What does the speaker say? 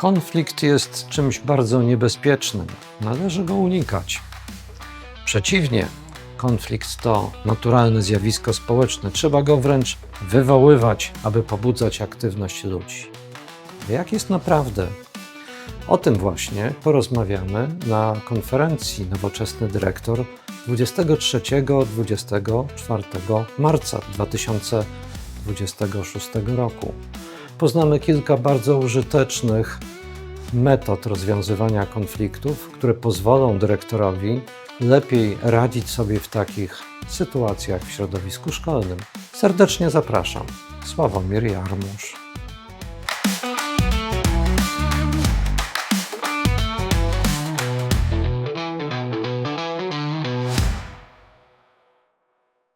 Konflikt jest czymś bardzo niebezpiecznym. Należy go unikać. Przeciwnie, konflikt to naturalne zjawisko społeczne. Trzeba go wręcz wywoływać, aby pobudzać aktywność ludzi. Jak jest naprawdę? O tym właśnie porozmawiamy na konferencji Nowoczesny Dyrektor 23-24 marca 2026 roku. Poznamy kilka bardzo użytecznych metod rozwiązywania konfliktów, które pozwolą dyrektorowi lepiej radzić sobie w takich sytuacjach w środowisku szkolnym. Serdecznie zapraszam. Sławomir Jarmusz.